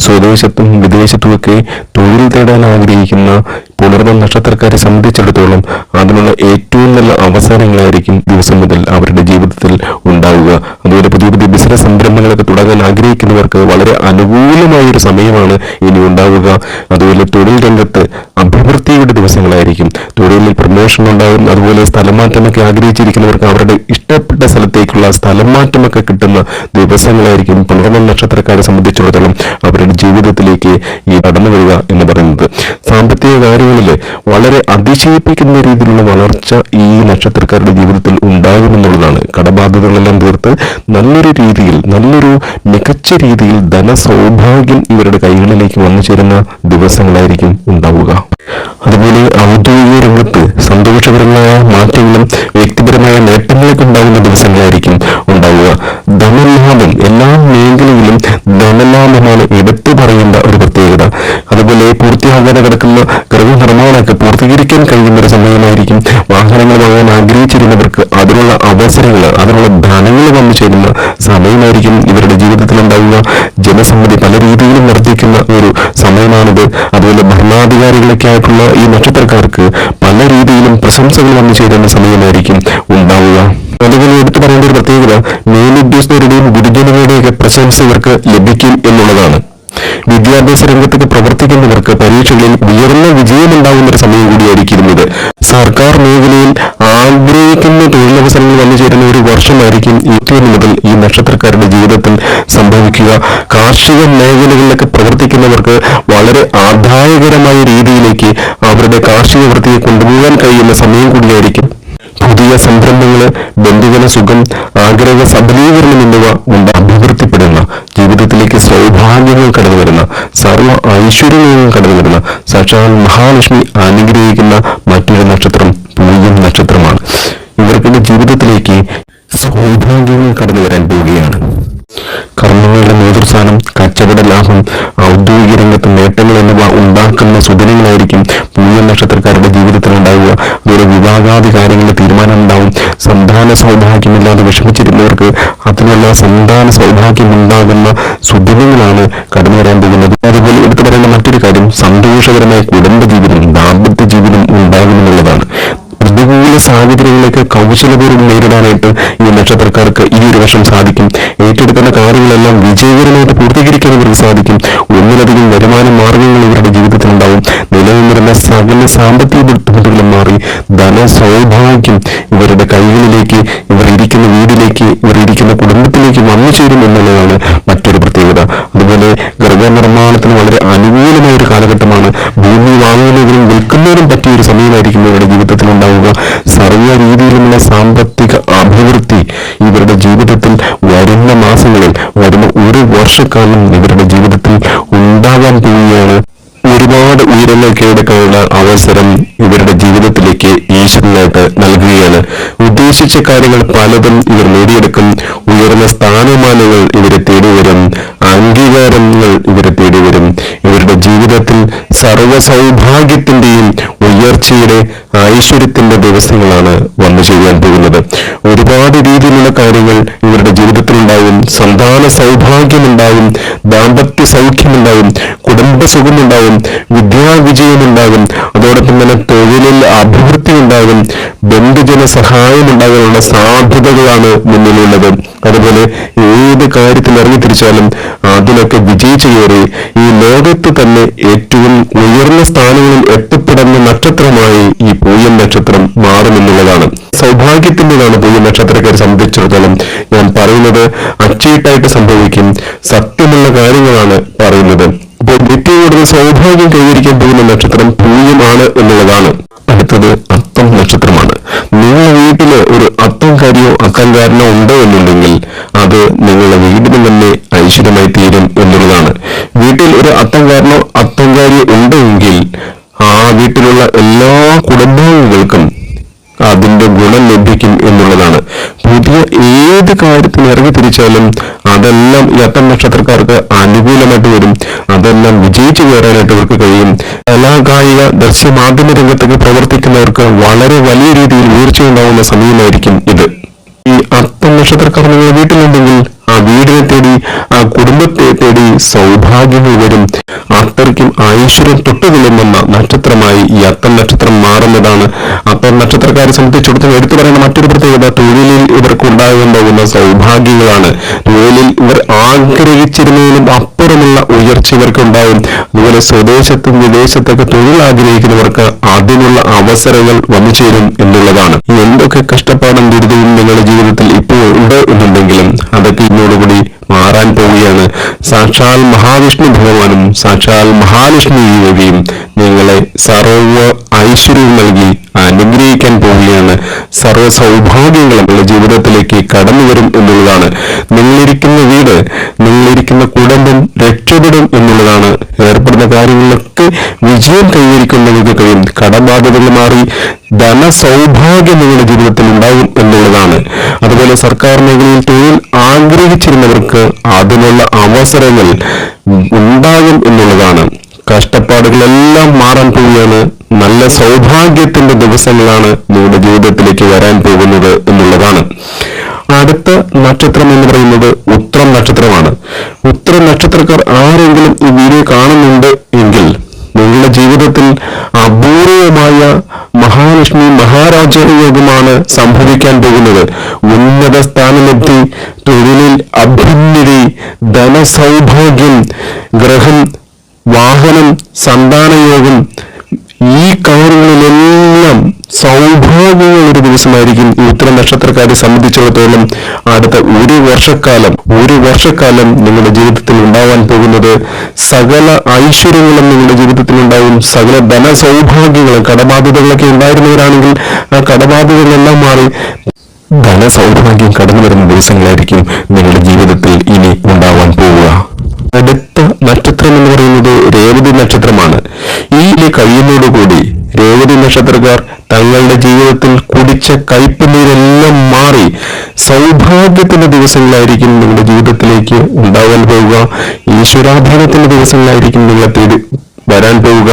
സ്വദേശത്തും വിദേശത്തുമൊക്കെ തൊഴിൽ തേടാൻ ആഗ്രഹിക്കുന്ന പുണർന്ന നക്ഷത്രക്കാരെ സംബന്ധിച്ചിടത്തോളം അതിനുള്ള ഏറ്റവും നല്ല അവസരങ്ങളായിരിക്കും ദിവസം മുതൽ അവരുടെ ജീവിതത്തിൽ ഉണ്ടാവുക. അതുപോലെ പുതിയ പുതിയ ബിസിനസ് സംരംഭങ്ങളൊക്കെ തുടങ്ങാൻ ആഗ്രഹിക്കുന്നവർക്ക് വളരെ അനുകൂലമായ ഒരു സമയമാണ് ഇനി ഉണ്ടാവുക. അതുപോലെ തൊഴിൽ രംഗത്ത് അഭിവൃദ്ധിയുടെ ദിവസങ്ങളായിരിക്കും. തൊഴിലിൽ പ്രമോഷൻ ഉണ്ടാകും. അതുപോലെ സ്ഥലമാറ്റമൊക്കെ ആഗ്രഹിച്ചിരിക്കുന്നവർക്ക് അവരുടെ ഇഷ്ടപ്പെട്ട സ്ഥലത്തേക്കുള്ള സ്ഥലം മാറ്റമൊക്കെ കിട്ടുന്ന ദിവസങ്ങളായിരിക്കും. പുണർന്ന നക്ഷത്രക്കാരെ സംബന്ധിച്ചിടത്തോളം അവരുടെ ജീവിതത്തിലേക്ക് കടന്നു വരിക എന്ന് പറയുന്നത്. സാമ്പത്തിക കാര്യങ്ങളിൽ വളരെ അതിശയിപ്പിക്കുന്ന രീതിയിലുള്ള വളർച്ച ഈ നക്ഷത്രക്കാരുടെ ജീവിതത്തിൽ ഉണ്ടാകുമെന്നുള്ളതാണ്. കടബാധ്യതകളെല്ലാം തീർത്ത് നല്ലൊരു രീതിയിൽ നല്ലൊരു മികച്ച രീതിയിൽ ധനസൗഭാഗ്യം ഇവരുടെ കൈകളിലേക്ക് വന്നു ചേരുന്ന ദിവസങ്ങളായിരിക്കും ഉണ്ടാവുക. അതുപോലെ ഔദ്യോഗിക രംഗത്ത് സന്തോഷപരമായ മാറ്റങ്ങളും വ്യക്തിപരമായ നേട്ടങ്ങളൊക്കെ ഉണ്ടാകുന്ന ദിവസങ്ങളായിരിക്കും ഉണ്ടാവുക. ധനലാഭം എല്ലാ മേഖലയിലും ധനലാഭമാണ് എടുത്തു പറയേണ്ട അതുപോലെ പൂർത്തിയാകാതെ കിടക്കുന്ന ഗൃഹനിർമ്മാണമൊക്കെ പൂർത്തീകരിക്കാൻ കഴിയുന്ന ഒരു സമയമായിരിക്കും. വാഹനങ്ങൾ വാങ്ങാൻ ആഗ്രഹിച്ചിരുന്നവർക്ക് അതിനുള്ള അവസരങ്ങൾ അതിനുള്ള ധനങ്ങൾ വന്നു ചേരുന്ന സമയമായിരിക്കും ഇവരുടെ ജീവിതത്തിൽ ഉണ്ടാകുന്ന ജനസമ്മതി പല രീതിയിലും വർദ്ധിക്കുന്ന ഒരു സമയമാണിത്. അതുപോലെ ഭരണാധികാരികളൊക്കെ ആയിട്ടുള്ള ഈ നക്ഷത്രക്കാർക്ക് പല രീതിയിലും പ്രശംസകൾ വന്നു ചേരുന്ന സമയമായിരിക്കും ഉണ്ടാവുക. അതുപോലെ എടുത്തു പറയേണ്ട ഒരു പ്രത്യേകത മേലുദ്യോഗസ്ഥരുടെയും ഗുരുജനങ്ങളുടെയൊക്കെ പ്രശംസ ഇവർക്ക് ലഭിക്കും എന്നുള്ളതാണ്. വിദ്യാഭ്യാസ രംഗത്തേക്ക് പ്രവർത്തിക്കുന്നവർക്ക് പരീക്ഷകളിൽ ഉയർന്ന വിജയമുണ്ടാകുന്ന ഒരു സമയം കൂടിയായിരിക്കുന്നത് സർക്കാർ മേഖലയിൽ ആഗ്രഹിക്കുന്ന തൊഴിലവസരങ്ങൾ വന്നു ചേരുന്ന ഒരു വർഷമായിരിക്കും ഇരുപത്തിയൊന്ന് മുതൽ ഈ നക്ഷത്രക്കാരുടെ ജീവിതത്തിൽ സംഭവിക്കുക. കാർഷിക മേഖലകളിലൊക്കെ പ്രവർത്തിക്കുന്നവർക്ക് വളരെ ആദായകരമായ രീതിയിലേക്ക് അവരുടെ കാർഷിക വൃത്തിയെ കൊണ്ടുപോകാൻ കഴിയുന്ന സമയം കൂടിയായിരിക്കും. പുതിയ സംരംഭങ്ങൾ ബന്ധുജന സുഖം ആഗ്രഹ സബലീകരണം എന്നിവ അഭിവൃദ്ധിപ്പെടുന്ന ജീവിതത്തിലേക്ക് സൗഭാഗ്യങ്ങൾ കടന്നു വരുന്ന സർവ ഐശ്വര്യങ്ങൾ കടന്നു വരുന്ന സാക്ഷാൽ മഹാലക്ഷ്മി അനുഗ്രഹിക്കുന്ന മറ്റൊരു നക്ഷത്രം പൂയം നക്ഷത്രമാണ്. ഇവർക്കിന്റെ ജീവിതത്തിലേക്ക് സൗഭാഗ്യങ്ങൾ കടന്നു വരാൻ പോവുകയാണ്. കർമ്മങ്ങളുടെ നേതൃസ്ഥാനം കച്ചവട ലാഭം ഔദ്യോഗിക രംഗത്ത് നേട്ടങ്ങൾ എന്നിവ ഉണ്ടാക്കുന്ന സുദിനങ്ങളായിരിക്കും പൂയ നക്ഷത്രക്കാരുടെ ജീവിതത്തിൽ ഉണ്ടാവുക വിവാഹാദി കാര്യങ്ങളുടെ തീരുമാനം ഉണ്ടാവും. സന്താന സൗഭാഗ്യമില്ലാതെ വിഷമിച്ചിരുന്നവർക്ക് അതിനുള്ള സന്താന സൗഭാഗ്യം ഉണ്ടാകുന്ന സുദിനങ്ങളാണ് കടന്നു വരാൻ പോകുന്നത്. അതുപോലെ എടുത്തു പറയുന്ന മറ്റൊരു കാര്യം സന്തോഷകരമായ കുടുംബ ജീവിതം ദാമ്പത്യ ജീവിതം ഉണ്ടാകുമെന്നുള്ളതാണ്. പ്രതികൂല സാഹചര്യങ്ങളൊക്കെ കൗശലപൂർവം നേരിടാനായിട്ട് ഈ നക്ഷത്രക്കാർക്ക് ഈ ഒരു വർഷം സാധിക്കും. ഏറ്റെടുക്കുന്ന കാര്യങ്ങളെല്ലാം വിജയകരമായിട്ട് പൂർത്തീകരിക്കാൻ ഇവർക്ക് സാധിക്കും. ഒന്നിലധികം വരുമാന മാർഗങ്ങൾ ഇവരുടെ ജീവിതത്തിൽ ഉണ്ടാവും നിലനിന്നിരുന്ന സകല സാമ്പത്തിക ബുദ്ധിമുട്ടുകളും മാറി ധന സൗഭാഗ്യം ഇവരുടെ കൈകളിലേക്ക് ഇവർ ഇരിക്കുന്ന വീടിലേക്ക് ഇവർ ഇരിക്കുന്ന കുടുംബത്തിലേക്ക് വന്നു ചേരും എന്നുള്ളതാണ് മറ്റൊരു പ്രത്യേകത. അതുപോലെ ഗർഭനിർമ്മാണത്തിന് വളരെ അനുകൂലമായ ഒരു കാലഘട്ടമാണ്. ഭൂമി വാങ്ങുന്നതിനും വിൽക്കുന്നതിനും പറ്റിയ ഒരു സമയമായിരിക്കും ഇവരുടെ ജീവിതത്തിൽ ഉണ്ടാവുക. സർവ രീതിയിലുള്ള സാമ്പത്തിക അഭിവൃദ്ധി ഇവരുടെ ജീവിതത്തിൽ വരുന്ന മാസങ്ങളിൽ വരുന്ന ഒരു വർഷക്കാലം ഇവരുടെ ജീവിതത്തിൽ ഉണ്ടാകാൻ പോവുകയാണ്. കീഴടക്കാനുള്ള അവസരം ഇവരുടെ ജീവിതത്തിലേക്ക് ഈശ്വരനായിട്ട് നൽകുകയാണ്. ഉദ്ദേശിച്ച കാര്യങ്ങൾ പലതും ഇവർ നേടിയെടുക്കും. ഉയർന്ന സ്ഥാനമാനങ്ങൾ ഇവരെ തേടി വരും അംഗീകാരങ്ങൾ ഇവരെ തേടി വരും ഇവരുടെ ജീവിതത്തിൽ സർവ സൗഭാഗ്യത്തിന്റെയും ഉയർച്ചയുടെ ഐശ്വര്യത്തിന്റെ ദിവസങ്ങളാണ് വന്നു ചെയ്യാൻ പോകുന്നത്. ഒരുപാട് രീതിയിലുള്ള കാര്യങ്ങൾ ഇവരുടെ ജീവിതത്തിൽ ഉണ്ടാവും സന്താന സൗഭാഗ്യമുണ്ടാവും. ദാമ്പത്യ സൗഖ്യമുണ്ടാവും. കുടുംബ വിജയം വിദ്യാവിജയമുണ്ടാകും അതോടൊപ്പം തന്നെ തൊഴിലിൽ അഭിവൃദ്ധി ഉണ്ടാകും ബന്ധുജന സഹായം ഉണ്ടാകാനുള്ള സാധ്യതകളാണ് മുന്നിലുള്ളത്. അതുപോലെ ഏത് കാര്യത്തിൽ ഇറങ്ങി തിരിച്ചാലും അതിലൊക്കെ വിജയിച്ചു കയറി ഈ ലോകത്ത് തന്നെ ഏറ്റവും ഉയർന്ന സ്ഥാനങ്ങളിൽ എത്തപ്പെടുന്ന നക്ഷത്രമായി ഈ പൂയം നക്ഷത്രം മാറുമെന്നുള്ളതാണ് സൗഭാഗ്യത്തിന്റെതാണ് പൂയം നക്ഷത്രക്കാരെ സംബന്ധിച്ചിടത്തോളം ഞാൻ പറയുന്നത്. അച്ചീട്ടായിട്ട് സംഭവിക്കും. സത്യമുള്ള കാര്യങ്ങളാണ് പറയുന്നത്. ഇപ്പോൾ ഏറ്റവും കൂടുതൽ സൗഭാഗ്യം കൈവരിക്കാൻ പോകുന്ന നക്ഷത്രം പൂയമാണ് എന്നുള്ളതാണ്. അടുത്തത് അത്തം നക്ഷത്രമാണ്. നിങ്ങളുടെ വീട്ടിൽ ഒരു അത്തംകാരിയോ അത്തംകാരനോ ഉണ്ടോ എന്നുണ്ടെങ്കിൽ അത് നിങ്ങളുടെ വീടിന് തന്നെ ഐശ്വര്യമായി തീരും എന്നുള്ളതാണ്. വീട്ടിൽ ഒരു അത്തംകാരനോ അത്തംകാരിയോ ഉണ്ടെങ്കിൽ ആ വീട്ടിലുള്ള എല്ലാ കുടുംബാംഗങ്ങൾക്കും അതിന്റെ ഗുണം ലഭിക്കും എന്നുള്ളതാണ്. പുതിയ ഏത് കാര്യത്തിന് ഇറങ്ങി തിരിച്ചാലും അതെല്ലാം ഈ അത്തം നക്ഷത്രക്കാർക്ക് അനുകൂലമായിട്ട് വരും. അതെല്ലാം വിജയിച്ചു കയറാനായിട്ട് ഇവർക്ക് കഴിയും. കലാകായിക ദൃശ്യമാധ്യമ രംഗത്തൊക്കെ പ്രവർത്തിക്കുന്നവർക്ക് വളരെ വലിയ രീതിയിൽ ഉയർച്ചയുണ്ടാവുന്ന സമയമായിരിക്കും ഇത്. ഈ അത്തം നക്ഷത്രക്കാർ നിങ്ങൾ വീട്ടിലുണ്ടെങ്കിൽ ആ വീടിനെ തേടി ആ കുടുംബത്തെ തേടി സൗഭാഗ്യങ്ങൾ വരും. അത്രയ്ക്കും ഐശ്വര്യം തൊട്ടുകൊള്ളുന്ന നക്ഷത്രമായി ഈ അത്തം നക്ഷത്രം മാറുന്നതാണ്. അത്തം നക്ഷത്രക്കാരെ സംബന്ധിച്ചിടത്തോളം എടുത്തു പറയുന്ന മറ്റൊരു പ്രത്യേകത തൊഴിലിൽ ഇവർക്ക് ഉണ്ടാകാൻ പോകുന്ന സൗഭാഗ്യങ്ങളാണ്. തൊഴിലിൽ ഇവർ ആഗ്രഹിച്ചിരുന്നതിലും അപ്പുറമുള്ള ഉയർച്ച ഇവർക്ക് ഉണ്ടാവും അതുപോലെ സ്വദേശത്തും വിദേശത്തൊക്കെ തൊഴിൽ ആഗ്രഹിക്കുന്നവർക്ക് അതിനുള്ള അവസരങ്ങൾ വന്നു ചേരും എന്നുള്ളതാണ്. എന്തൊക്കെ കഷ്ടപ്പാടും ദുരിതവും നിങ്ങളുടെ ജീവിതത്തിൽ ഇപ്പോൾ ഉണ്ട് എന്നുണ്ടെങ്കിലും അതൊക്കെ ഇന്നോടുകൂടി മാറാൻ പോവുകയാണ്. സാക്ഷാൽ മഹാവിഷ്ണു ഭഗവാനും സാക്ഷാൽ മഹാലക്ഷ്മി ദേവിയും നിങ്ങളെ സർവ ഐശ്വര്യവും നൽകി അനുഗ്രഹിക്കാൻ പോവുകയാണ്. സർവ സൗഭാഗ്യങ്ങളും നിങ്ങളുടെ ജീവിതത്തിലേക്ക് കടന്നു വരും എന്നുള്ളതാണ്. നിങ്ങളിരിക്കുന്ന വീട് നിങ്ങളിരിക്കുന്ന കുടുംബം രക്ഷപ്പെടും എന്നുള്ളതാണ്. ഏർപ്പെടുന്ന കാര്യങ്ങളിലൊക്കെ വിജയം നിങ്ങൾക്ക് കഴിയും. കടബാധ്യതകൾ മാറി ധനസൗഭാഗ്യം നിങ്ങളുടെ ജീവിതത്തിൽ ഉണ്ടാകും എന്നുള്ളതാണ്. അതുപോലെ സർക്കാർ മേഖലയിൽ തൊഴിൽ ആഗ്രഹിച്ചിരുന്നവർക്ക് അതിനുള്ള അവസരങ്ങൾ ഉണ്ടാകും എന്നുള്ളതാണ്. കഷ്ടപ്പാടുകളെല്ലാം മാറാൻ പോവുകയാണ്. നല്ല സൗഭാഗ്യത്തിന്റെ ദിവസങ്ങളാണ് നിങ്ങളുടെ ജീവിതത്തിലേക്ക് വരാൻ പോകുന്നത് എന്നുള്ളതാണ്. അടുത്ത നക്ഷത്രം എന്ന് പറയുന്നത് ഉത്രം നക്ഷത്രമാണ്. ഉത്രം നക്ഷത്രക്കാർ ആരെങ്കിലും ഈ വീഡിയോ കാണുന്നുണ്ട് എങ്കിൽ നിങ്ങളുടെ ജീവിതത്തിൽ അപൂർവമായ മഹാലക്ഷ്മി മഹാരാജയോഗമാണ് സംഭവിക്കാൻ പോകുന്നത്. ഉന്നത സ്ഥാനലബ്ധി തൊഴിലിൽ അഭ്യുന്നതി ധനസൗഭാഗ്യം ഗ്രഹം വാഹനം സന്താനയോഗം ഈ കവറുകളിലെല്ലാം സൗഭാഗ്യങ്ങൾ ഒരു ദിവസമായിരിക്കും ഈ ഉത്തര നക്ഷത്രക്കാരെ സംബന്ധിച്ചിടത്തോളം അടുത്ത ഒരു വർഷക്കാലം ഒരു വർഷക്കാലം നിങ്ങളുടെ ജീവിതത്തിൽ ഉണ്ടാവാൻ പോകുന്നത് സകല ഐശ്വര്യങ്ങളും നിങ്ങളുടെ ജീവിതത്തിൽ ഉണ്ടാവും. സകല ധനസൗഭാഗ്യങ്ങളും കടബാധ്യതകളൊക്കെ ഉണ്ടായിരുന്നവരാണെങ്കിൽ ആ കടബാധ്യതകളെല്ലാം മാറി. ധനസൗഭാഗ്യം കടന്നു വരുന്ന ദിവസങ്ങളായിരിക്കും നിങ്ങളുടെ ജീവിതത്തിൽ ഇനി ഉണ്ടാവാൻ പോവുക. അടുത്ത നക്ഷത്രം എന്ന് പറയുന്നത് രേവതി നക്ഷത്രമാണ് ഈ കഴിയുന്നതോടുകൂടി രേവതി നക്ഷത്രക്കാർ തങ്ങളുടെ ജീവിതത്തിൽ കുടിച്ച കയ്പ് നീരെല്ലാം മാറി സൗഭാഗ്യത്തിന്റെ ദിവസങ്ങളായിരിക്കും നിങ്ങളുടെ ജീവിതത്തിലേക്ക് ഉണ്ടാവാൻ പോവുക. ഈശ്വരാധീനത്തിന്റെ ദിവസങ്ങളായിരിക്കും നിങ്ങളെ തേടി വരാൻ പോവുക.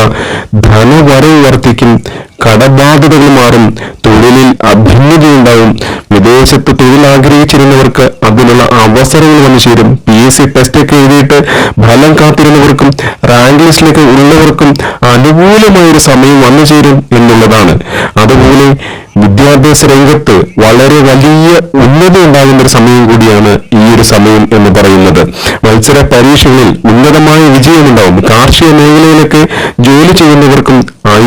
ധനവരവ് വർദ്ധിക്കും കടബാധ്യതകൾ മാറും തൊഴിലിൽ അഭ്യുന്നതി ഉണ്ടാവും. വിദേശത്ത് തൊഴിൽ ആഗ്രഹിച്ചിരുന്നവർക്ക് അതിനുള്ള അവസരങ്ങൾ വന്നു ചേരും. പി എസ് സി ടെസ്റ്റ് ഒക്കെ എഴുതിയിട്ട് ഫലം കാത്തിരുന്നവർക്കും റാങ്ക് ലിസ്റ്റിലൊക്കെ ഉള്ളവർക്കും അനുകൂലമായൊരു സമയം വന്നു ചേരും എന്നുള്ളതാണ്. അതുപോലെ വിദ്യാഭ്യാസ രംഗത്ത് വളരെ വലിയ ഉന്നതി ഉണ്ടാകുന്ന ഒരു സമയം കൂടിയാണ് ഈ ഒരു സമയം എന്ന് പറയുന്നത്. മത്സര പരീക്ഷകളിൽ ഉന്നതമായ വിജയമുണ്ടാവും കാർഷിക മേഖലയിലൊക്കെ ജോലി ചെയ്യുന്നവർക്കും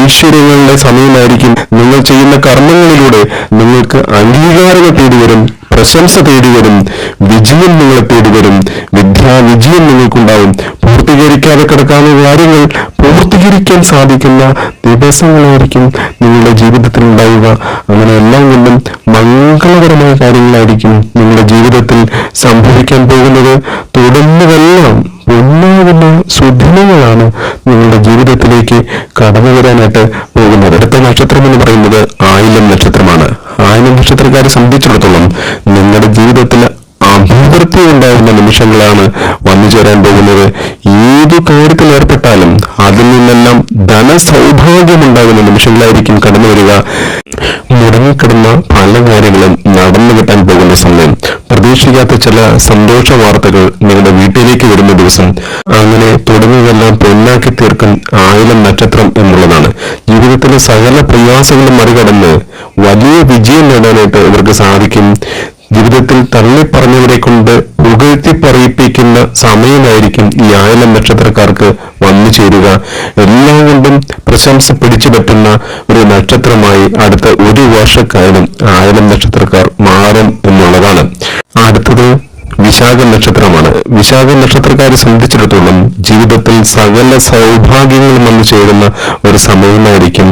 ഐശ്വര്യങ്ങളുടെ സമയമായിരിക്കും. നിങ്ങൾ ചെയ്യുന്ന കർമ്മങ്ങളിലൂടെ നിങ്ങൾക്ക് അംഗീകാരങ്ങൾ തേടി വരും പ്രശംസ തേടി വരും വിജയം നിങ്ങളെ തേടി വരും വിദ്യാ വിജയം നിങ്ങൾക്കുണ്ടാവും. പൂർത്തീകരിക്കാതെ കിടക്കാവുന്ന കാര്യങ്ങൾ പൂർത്തീകരിക്കാൻ സാധിക്കുന്ന ദിവസങ്ങളായിരിക്കും നിങ്ങളുടെ ജീവിതത്തിൽ ഉണ്ടാവുക. അങ്ങനെ എല്ലാം കൊണ്ടും മംഗളകരമായ കാര്യങ്ങളായിരിക്കും നിങ്ങളുടെ ജീവിതത്തിൽ സംഭവിക്കാൻ പോകുന്നത്. തുടർന്നതെല്ലാം ഉണ്ടാകുന്ന സുദിനങ്ങളാണ് നിങ്ങളുടെ ജീവിതത്തിലേക്ക് കടന്നു വരാനായിട്ട് പോകുന്നത്. അടുത്ത നക്ഷത്രം എന്ന് പറയുന്നത് ആയില്യം നക്ഷത്രമാണ്. ആയില്യം നക്ഷത്രക്കാരെ സംബന്ധിച്ചിടത്തോളം നിങ്ങളുടെ ജീവിതത്തിൽ അഭിവൃദ്ധി ഉണ്ടാകുന്ന നിമിഷങ്ങളാണ് വന്നു ചേരാൻ പോകുന്നത്. ഏതു കാര്യത്തിൽ ഏർപ്പെട്ടാലും അതിൽ നിന്നെല്ലാം ധനസൗഭാഗ്യം ഉണ്ടാകുന്ന നിമിഷങ്ങളായിരിക്കും കടന്നു വരിക. മുടങ്ങിക്കിടന്ന പല കാര്യങ്ങളും നടന്നു കിട്ടാൻ പോകുന്ന സമയം. പ്രതീക്ഷിക്കാത്ത ചില സന്തോഷ വാർത്തകൾ നിങ്ങളുടെ വീട്ടിലേക്ക് വരുന്ന ദിവസം. അങ്ങനെ തുടങ്ങിയതെല്ലാം പൊന്നാക്കി തീർക്കും ആയിരം നക്ഷത്രം എന്നുള്ളതാണ്. ജീവിതത്തിലെ സകല പ്രയാസങ്ങളും മറികടന്ന് വലിയ വിജയം നേടാനായിട്ട് ഇവർക്ക് സാധിക്കും. ജീവിതത്തിൽ തള്ളിപ്പറഞ്ഞവരെ കൊണ്ട് പുകഴ്ത്തി പറയിപ്പിക്കുന്ന സമയമായിരിക്കും ഈ ആയിരം നക്ഷത്രക്കാർക്ക് വന്നു ചേരുക. എല്ലാം കൊണ്ടും പ്രശംസ പിടിച്ചു പറ്റുന്ന ഒരു നക്ഷത്രമായി അടുത്ത ഒരു വർഷക്കാലം ആയിരം നക്ഷത്രക്കാർ മാറും എന്നുള്ളതാണ്. അടുത്തത് വിശാഖ നക്ഷത്രമാണ്. വിശാഖ നക്ഷത്രക്കാരെ സംബന്ധിച്ചിടത്തോളം ജീവിതത്തിൽ സകല സൗഭാഗ്യങ്ങളും വന്നു ചേരുന്ന ഒരു സമയമായിരിക്കും.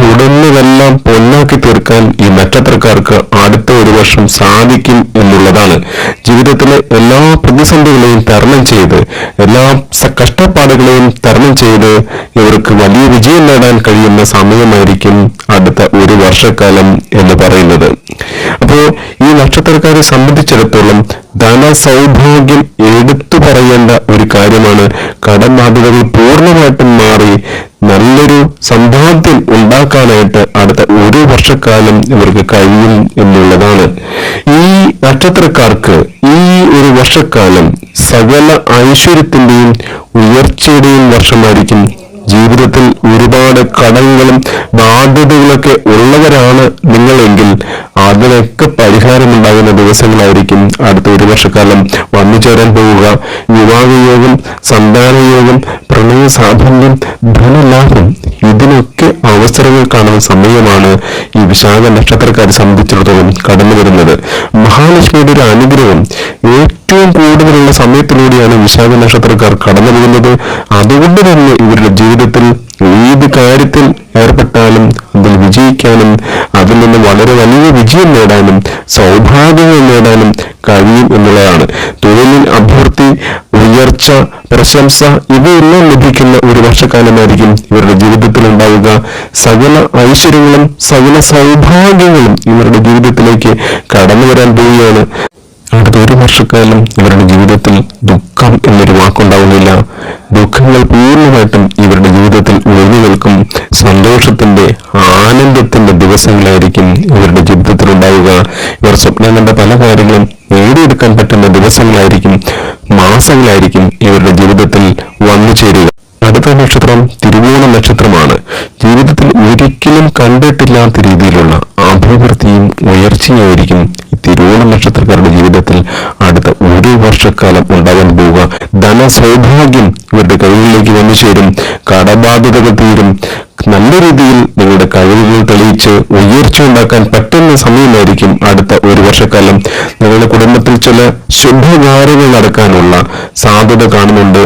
തുടർന്നതെല്ലാം പൊന്നാക്കി തീർക്കാൻ ഈ നക്ഷത്രക്കാർക്ക് അടുത്ത ഒരു വർഷം സാധിക്കും എന്നുള്ളതാണ്. ജീവിതത്തിലെ എല്ലാ പ്രതിസന്ധികളെയും തരണം ചെയ്ത് എല്ലാ കഷ്ടപ്പാടുകളെയും തരണം ചെയ്ത് ഇവർക്ക് വലിയ വിജയം നേടാൻ കഴിയുന്ന സമയമായിരിക്കും അടുത്ത ഒരു വർഷക്കാലം എന്ന് പറയുന്നത്. അപ്പോ ഈ നക്ഷത്രക്കാരെ സംബന്ധിച്ചിടത്തോളം ധന സൗഭാഗ്യം എടുത്തു പറയേണ്ട ഒരു കാര്യമാണ്. കടബാധ്യതകൾ പൂർണമായിട്ടും മാറി നല്ലൊരു സമ്പാദ്യം ഉണ്ടാക്കാനായിട്ട് അടുത്ത ഒരു വർഷക്കാലം ഇവർക്ക് കഴിയും എന്നുള്ളതാണ്. ഈ നക്ഷത്രക്കാർക്ക് ഈ ഒരു വർഷക്കാലം സകല ഐശ്വര്യത്തിന്റെയും ഉയർച്ചയുടെയും വർഷമായിരിക്കും ജീവിതത്തിൽ ഒരുപാട് കടങ്ങളും ബാധ്യതകളൊക്കെ ഉള്ളവരാണ് നിങ്ങളെങ്കിൽ അതിനൊക്കെ പരിഹാരമുണ്ടാകുന്ന ദിവസങ്ങളായിരിക്കും അടുത്ത ഒരു വർഷക്കാലം വന്നു ചേരാൻ പോവുക. വിവാഹയോഗം സന്താനയോഗം പ്രണയ സാഫല്യം ധനലാഭം ഇതിനൊക്കെ അവസരങ്ങൾ കാണുന്ന സമയമാണ് ഈ വിശാഖ നക്ഷത്രക്കാരെ സംബന്ധിച്ചിടത്തോളം കടന്നു വരുന്നത്. മഹാലക്ഷ്മിയുടെ ഒരു അനുഗ്രഹം ഏറ്റവും കൂടുതലുള്ള സമയത്തിലൂടെയാണ് വിശാഖ നക്ഷത്രക്കാർ കടന്നു പോകുന്നത്. അതുകൊണ്ട് തന്നെ ഇവരുടെ ജീവിതത്തിൽ ഏത് കാര്യത്തിൽ ഏർപ്പെട്ടാലും അതിൽ വിജയിക്കാനും അതിൽ നിന്ന് വളരെ വലിയ വിജയം നേടാനും സൗഭാഗ്യങ്ങൾ നേടാനും കഴിയും എന്നുള്ളതാണ്. തൊഴിലിൽ അഭ്യർത്ഥി ഉയർച്ച പ്രശംസ ഇവയെല്ലാം ലഭിക്കുന്ന ഒരു വർഷക്കാലമായിരിക്കും ഇവരുടെ ജീവിതത്തിൽ ഉണ്ടാവുക. സകല ഐശ്വര്യങ്ങളും സകല സൗഭാഗ്യങ്ങളും ഇവരുടെ ജീവിതത്തിലേക്ക് കടന്നു വരാൻ പോവുകയാണ്. ഒരു വർഷക്കാലം ഇവരുടെ ജീവിതത്തിൽ ദുഃഖം എന്നൊരു വാക്കുണ്ടാവുന്നില്ല. ദുഃഖങ്ങൾ പൂർണമായിട്ടും ഇവരുടെ ജീവിതത്തിൽ ഒഴിഞ്ഞു നിൽക്കും. സന്തോഷത്തിന്റെ ആനന്ദത്തിന്റെ ദിവസങ്ങളായിരിക്കും ഇവരുടെ ജീവിതത്തിൽ ഉണ്ടാവുക. ഇവർ സ്വപ്നം കണ്ട പല കാര്യങ്ങളും നേടിയെടുക്കാൻ പറ്റുന്ന ദിവസങ്ങളായിരിക്കും മാസങ്ങളായിരിക്കും ഇവരുടെ ജീവിതത്തിൽ വന്നു ചേരുക. അടുത്ത നക്ഷത്രം തിരുവോണ നക്ഷത്രമാണ്. ജീവിതത്തിൽ ഒരിക്കലും കണ്ടിട്ടില്ലാത്ത രീതിയിലുള്ള അഭിവൃദ്ധിയും ഉയർച്ചയായിരിക്കും തിരുവോണ നക്ഷത്രക്കാരുടെ ജീവിതത്തിൽ അടുത്ത ഒരു വർഷക്കാലം ഉണ്ടാകാൻ പോവുക ധന സൗഭാഗ്യം ഇവരുടെ കഴിവിലേക്ക് വന്നു ചേരും. കടബാധ്യതകൾ തീരും. നല്ല രീതിയിൽ നിങ്ങളുടെ കഴിവുകൾ തെളിയിച്ച് ഉയർച്ച ഉണ്ടാക്കാൻ പറ്റുന്ന സമയമായിരിക്കും അടുത്ത ഒരു വർഷക്കാലം. നിങ്ങളുടെ കുടുംബത്തിൽ ചില ശുഭകാര്യങ്ങൾ നടക്കാനുള്ള സാധ്യത കാണുന്നുണ്ട്.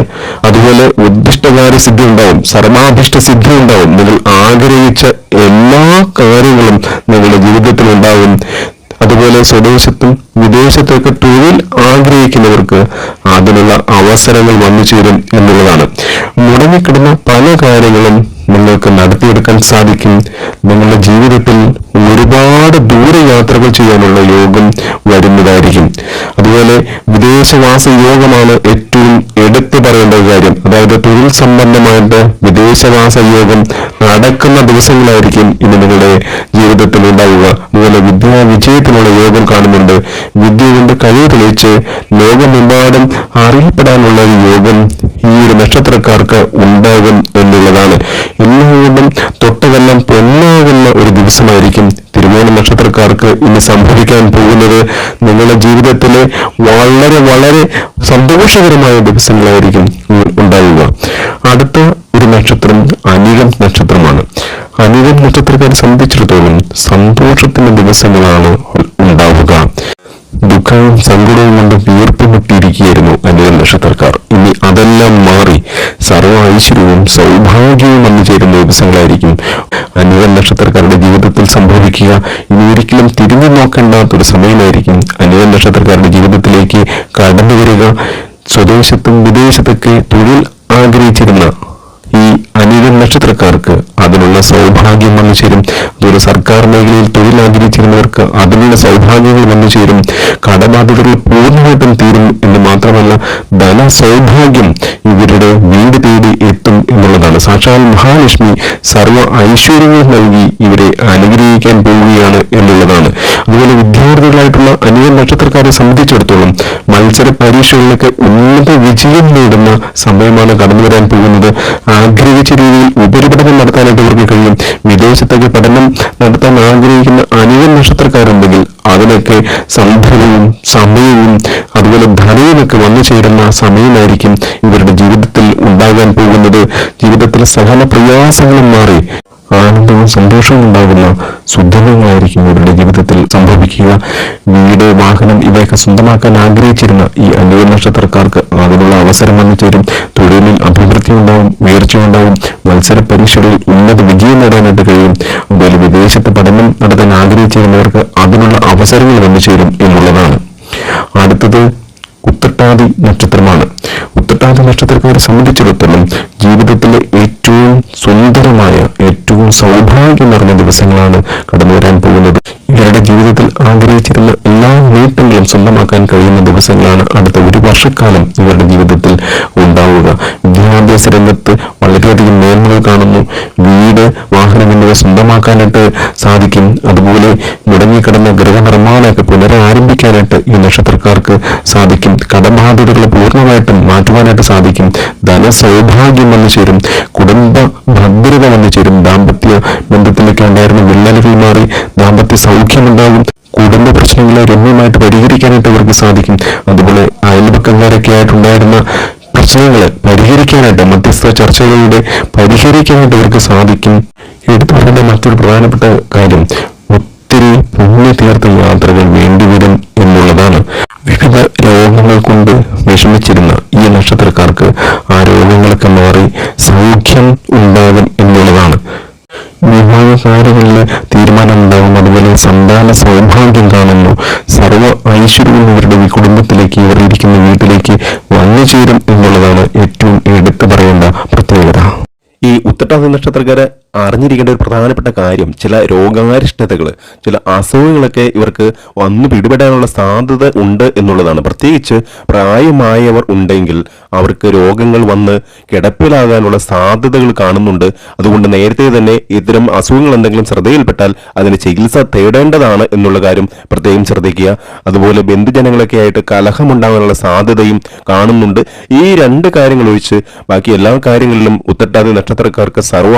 അതുപോലെ ഉദ്ദിഷ്ടകാര്യ സിദ്ധി ഉണ്ടാവും. സർമാഭിഷ്ട സിദ്ധി ഉണ്ടാവും. നിങ്ങൾ ആഗ്രഹിച്ച എല്ലാ കാര്യങ്ങളും നിങ്ങളുടെ ജീവിതത്തിൽ ഉണ്ടാവും അതുപോലെ സ്വദേശത്തും വിദേശത്തൊക്കെ തൊഴിൽ ആഗ്രഹിക്കുന്നവർക്ക് അതിനുള്ള അവസരങ്ങൾ വന്നു ചേരും എന്നുള്ളതാണ്. മുടങ്ങിക്കിടന്ന പല കാര്യങ്ങളും നിങ്ങൾക്ക് നടത്തിയെടുക്കാൻ സാധിക്കും. നിങ്ങളുടെ ജീവിതത്തിൽ ഒരുപാട് ദൂരയാത്രകൾ ചെയ്യാനുള്ള യോഗം വരുന്നതായിരിക്കും. അതുപോലെ വിദേശവാസ യോഗമാണ് ഏറ്റവും എടുത്തു പറയേണ്ട ഒരു കാര്യം. അതായത് തൊഴിൽ സംബന്ധമായിട്ട് വിദേശവാസ യോഗം നടക്കുന്ന ദിവസങ്ങളായിരിക്കും ഇനി നിങ്ങളുടെ ജീവിതത്തിൽ ഉണ്ടാവുക. അതുപോലെ വിദ്യാ വിജയത്തിനുള്ള യോഗം കാണുന്നുണ്ട്. വിദ്യ കൊണ്ട് കഴിവ് തെളിയിച്ച് ലോകമെമ്പാടും അറിയപ്പെടാനുള്ള ഒരു യോഗം ഈ ഒരു നക്ഷത്രക്കാർക്ക് ഉണ്ടാകും എന്നുള്ളതാണ്. എല്ലാവരും തൊട്ടതെല്ലാം പൊന്നാകുന്ന ഒരു ദിവസമായിരിക്കും തിരുവോണ നക്ഷത്രക്കാർക്ക് ഇനി സംഭവിക്കാൻ പോകുന്നത് നിങ്ങളുടെ ജീവിതത്തിലെ വളരെ വളരെ സന്തോഷകരമായ ദിവസങ്ങളായിരിക്കും ഉണ്ടാവുക. അടുത്ത ഒരു നക്ഷത്രം അനിഴം നക്ഷത്രമാണ്. അനിഴം നക്ഷത്രക്കാരെ സംബന്ധിച്ചിടത്തോളം സന്തോഷത്തിന്റെ ദിവസങ്ങളാണ് ഉണ്ടാവുക. ദുഃഖവും സങ്കടവും കൊണ്ട് വീർപ്പുമുട്ടിയിരിക്കുകയായിരുന്നു അനിഴം നക്ഷത്രക്കാർ. ഇനി അതെല്ലാം മാറി സർവ ഐശ്വര്യവും സൗഭാഗ്യവും വന്നു ചേരുന്ന ദിവസങ്ങളായിരിക്കും അനിഴം നക്ഷത്രക്കാരുടെ ജീവിതത്തിൽ സംഭവിക്കുക. ഇനി ഒരിക്കലും തിരിഞ്ഞു നോക്കേണ്ടാത്തൊരു സമയമായിരിക്കും. അനിഴം നക്ഷത്രക്കാരുടെ ജീവിതത്തിലേക്ക് കടന്നു വരിക. സ്വദേശത്തും വിദേശത്തൊക്കെ തൊഴിൽ ആഗ്രഹിച്ചിരുന്ന ഈ അനിഴം നക്ഷത്രക്കാർക്ക് അതിനുള്ള സൗഭാഗ്യം വന്നു ചേരും. അതൊരു സർക്കാർ മേഖലയിൽ തൊഴിൽ ആഗ്രഹിച്ചിരുന്നവർക്ക് അതിനുള്ള സൗഭാഗ്യങ്ങൾ വന്നു ചേരും. കടബാധ്യതകൾ പൂർണമായിട്ടും തീരും എന്ന് മാത്രമല്ല ധന സൗഭാഗ്യം ഇവരുടെ വീട് തേടി സാക്ഷാൽ മഹാലക്ഷ്മി സർവ ഐശ്വര്യങ്ങൾ നൽകി ഇവരെ അനുഗ്രഹിക്കാൻ പോവുകയാണ് എന്നുള്ളതാണ്. അതുപോലെ വിദ്യാർത്ഥികളായിട്ടുള്ള അനിയൻ നക്ഷത്രക്കാരെ സംബന്ധിച്ചിടത്തോളം മത്സര പരീക്ഷകളിലൊക്കെ ഉന്നത വിജയം നേടുന്ന സമയമാണ് കടന്നു വരാൻ പോകുന്നത്. ആഗ്രഹിച്ച രീതിയിൽ ഉപരിപഠനം നടത്താനായിട്ട് ഇവർക്ക് കഴിയും. വിദേശത്തൊക്കെ പഠനം നടത്താൻ ആഗ്രഹിക്കുന്ന അനിയൻ നക്ഷത്രക്കാരുണ്ടെങ്കിൽ അത് അതിനൊക്കെ സംഭവവും സമയവും അതുപോലെ ധനവുമൊക്കെ വന്നു ചേരുന്ന സമയമായിരിക്കും ഇവരുടെ ജീവിതത്തിൽ ഉണ്ടാകാൻ പോകുന്നത്. ജീവിതത്തിലെ സകല പ്രയാസങ്ങളും മാറി. ആനന്ദവും സന്തോഷവും ഉണ്ടാകുന്ന സുദിനങ്ങളായിരിക്കും ഇവരുടെ ജീവിതത്തിൽ സംഭവിക്കുക. വീട് വാഹനം ഇവയൊക്കെ സ്വന്തമാക്കാൻ ആഗ്രഹിച്ചിരുന്ന ഈ അനുവ നക്ഷത്രക്കാർക്ക് അതിനുള്ള അവസരം വന്നു ചേരും. തൊഴിലിൽ അഭിവൃദ്ധി ഉണ്ടാവും ഉയർച്ച ഉണ്ടാവും മത്സര പരീക്ഷകളിൽ ഉന്നത വിജയം നേടാനായിട്ട് കഴിയും. അതുപോലെ വിദേശത്ത് പഠനം നടത്താൻ ആഗ്രഹിച്ചിരുന്നവർക്ക് അതിനുള്ള അവസരങ്ങൾ വന്നു ചേരും എന്നുള്ളതാണ്. അടുത്തത് ഉത്രട്ടാതി നക്ഷത്രമാണ്. ഉത്രട്ടാതി നക്ഷത്രക്കാരെ സംബന്ധിച്ചിടത്തോളം ജീവിതത്തിലെ ഏറ്റവും സുന്ദരമായ ഏറ്റവും സൗഭാഗ്യം നിറഞ്ഞ ദിവസങ്ങളാണ് കടന്നു വരാൻ പോകുന്നത്. ഇവരുടെ ജീവിതത്തിൽ ആഗ്രഹിച്ചിരുന്ന എല്ലാ നേട്ടങ്ങളും സ്വന്തമാക്കാൻ കഴിയുന്ന ദിവസങ്ങളാണ് അടുത്ത ഒരു വർഷക്കാലം ഇവരുടെ ജീവിതത്തിൽ ഉണ്ടാവുക. വിദ്യാഭ്യാസ രംഗത്ത് വളരെയധികം നിയമങ്ങൾ കാണുന്നു. വീട് വാഹനം സ്വന്തമാക്കാനായിട്ട് സാധിക്കും. അതുപോലെ മുടങ്ങിക്കിടന്ന ഗൃഹനിർമ്മാണമൊക്കെ പുനരാരംഭിക്കാനായിട്ട് ഈ നക്ഷത്രക്കാർക്ക് സാധിക്കും. കടബാധ്യതകൾ പൂർണമായിട്ടും മാറ്റുവാനായിട്ട് സാധിക്കും. ധനസൗഭാഗ്യം വന്നു ചേരും. കുടുംബ ഭദ്രത വന്നു ചേരും. ദാമ്പത്യ ബന്ധത്തിലൊക്കെ ഉണ്ടായിരുന്ന വിള്ളലുകൾ മാറി ദാമ്പത്യ സൗഖ്യമുണ്ടാകും കുടുംബ പ്രശ്നങ്ങളെ രമ്യമായിട്ട് പരിഹരിക്കാനായിട്ട് അവർക്ക് സാധിക്കും. അതുപോലെ അയൽപക്കക്കാരൊക്കെ ആയിട്ടുണ്ടായിരുന്ന പ്രശ്നങ്ങളെ പരിഹരിക്കാനായിട്ട് മധ്യസ്ഥ ചർച്ചകളിലൂടെ പരിഹരിക്കാനായിട്ട് ഇവർക്ക് സാധിക്കും. എടുത്തു പറയേണ്ട മറ്റൊരു പ്രധാനപ്പെട്ട കാര്യം ഒത്തിരി പുണ്യ തീർത്ഥ യാത്രകൾ വേണ്ടിവരും എന്നുള്ളതാണ്. വിവിധ രോഗങ്ങൾ കൊണ്ട് വിഷമിച്ചിരുന്ന ഈ നക്ഷത്രക്കാർക്ക് ആ രോഗങ്ങളൊക്കെ മാറി സൗഖ്യം ഉണ്ടാകും എന്നുള്ളതാണ്. വിവാഹ തീരുമാനം ഉണ്ടാകും. അതുപോലെ സന്താന സൗഭാഗ്യം കാണുന്നു. സർവ ഐശ്വര്യവും ഇവരുടെ കുടുംബത്തിലേക്ക് ഇവർ ഇരിക്കുന്ന വീട്ടിലേക്ക് വന്നു ചേരും എന്നുള്ളതാണ് ഏറ്റവും എടുത്തു പറയേണ്ട പ്രത്യേകത ഈ ഉത്തട്ടാതി നക്ഷത്രക്കാരെ അറിഞ്ഞിരിക്കേണ്ട ഒരു പ്രധാനപ്പെട്ട കാര്യം ചില രോഗാരിഷ്ടതകൾ ചില അസുഖങ്ങളൊക്കെ ഇവർക്ക് വന്നു പിടിപെടാനുള്ള സാധ്യത ഉണ്ട് എന്നുള്ളതാണ്. പ്രത്യേകിച്ച് പ്രായമായവർ ഉണ്ടെങ്കിൽ അവർക്ക് രോഗങ്ങൾ വന്ന് കിടപ്പിലാകാനുള്ള സാധ്യതകൾ കാണുന്നുണ്ട്. അതുകൊണ്ട് നേരത്തെ തന്നെ ഇത്തരം അസുഖങ്ങൾ എന്തെങ്കിലും ശ്രദ്ധയിൽപ്പെട്ടാൽ അതിന് ചികിത്സ തേടേണ്ടതാണ് എന്നുള്ള കാര്യം പ്രത്യേകം ശ്രദ്ധിക്കുക. അതുപോലെ ബന്ധുജനങ്ങളൊക്കെ ആയിട്ട് കലഹമുണ്ടാകാനുള്ള സാധ്യതയും കാണുന്നുണ്ട്. ഈ രണ്ട് കാര്യങ്ങൾ ഒഴിച്ച് ബാക്കി എല്ലാ കാര്യങ്ങളിലും ഉത്തട്ടാതി നക്ഷത്രക്കാർക്ക് സർവ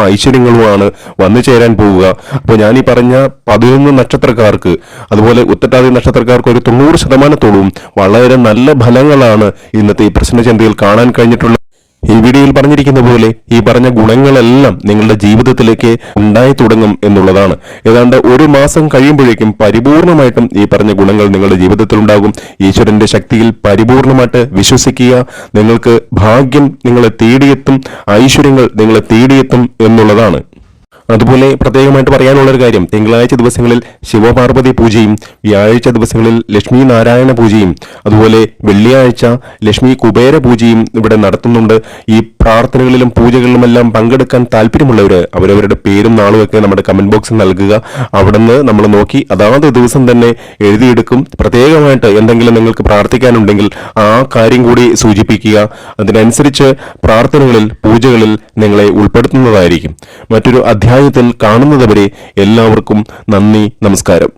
ഐശ്വര്യങ്ങളുമാണ് വന്നു ചേരാൻ പോവുക. അപ്പോൾ ഞാൻ ഈ പറഞ്ഞ പതിനൊന്ന് നക്ഷത്രക്കാർക്ക് അതുപോലെ ഉത്തട്ടാതി നക്ഷത്രക്കാർക്ക് ഒരു തൊണ്ണൂറ് ശതമാനത്തോളവും വളരെ നല്ല ഫലങ്ങളാണ് ഇന്നത്തെ ഈ പ്രശ്നചന്തയിൽ കാണാൻ കഴിഞ്ഞിട്ടുള്ളത്. ഈ വീഡിയോയിൽ പറഞ്ഞിരിക്കുന്ന പോലെ ഈ പറഞ്ഞ ഗുണങ്ങളെല്ലാം നിങ്ങളുടെ ജീവിതത്തിലേക്ക് ഉണ്ടായി തുടങ്ങും എന്നുള്ളതാണ്. ഏതാണ്ട് ഒരു മാസം കഴിയുമ്പോഴേക്കും പരിപൂർണമായിട്ടും ഈ പറഞ്ഞ ഗുണങ്ങൾ നിങ്ങളുടെ ജീവിതത്തിൽ ഉണ്ടാകും. ഈശ്വരന്റെ ശക്തിയിൽ പരിപൂർണമായിട്ട് വിശ്വസിക്കുക. നിങ്ങൾക്ക് ഭാഗ്യം നിങ്ങളെ തേടിയെത്തും. ഐശ്വര്യങ്ങൾ നിങ്ങളെ തേടിയെത്തും എന്നുള്ളതാണ് അതുപോലെ പ്രത്യേകമായിട്ട് പറയാനുള്ളൊരു കാര്യം. തിങ്കളാഴ്ച ദിവസങ്ങളിൽ ശിവപാർവതി പൂജയും വ്യാഴാഴ്ച ദിവസങ്ങളിൽ ലക്ഷ്മി നാരായണ പൂജയും അതുപോലെ വെള്ളിയാഴ്ച ലക്ഷ്മി കുബേര പൂജയും ഇവിടെ നടത്തുന്നുണ്ട്. ഈ പ്രാർത്ഥനകളിലും പൂജകളിലുമെല്ലാം പങ്കെടുക്കാൻ താല്പര്യമുള്ളവർ അവരവരുടെ പേരും നാളും ഒക്കെ നമ്മുടെ കമന്റ് ബോക്സിൽ നൽകുക. അവിടുന്ന് നമ്മൾ നോക്കി അതാത് ദിവസം തന്നെ എഴുതിയെടുക്കും. പ്രത്യേകമായിട്ട് എന്തെങ്കിലും നിങ്ങൾക്ക് പ്രാർത്ഥിക്കാനുണ്ടെങ്കിൽ ആ കാര്യം കൂടി സൂചിപ്പിക്കുക. അതിനനുസരിച്ച് പ്രാർത്ഥനകളിൽ പൂജകളിൽ നിങ്ങളെ ഉൾപ്പെടുത്തുന്നതായിരിക്കും. മറ്റൊരു അധ്യായത്തിൽ കാണുന്നതുവരെ എല്ലാവർക്കും നന്ദി നമസ്കാരം.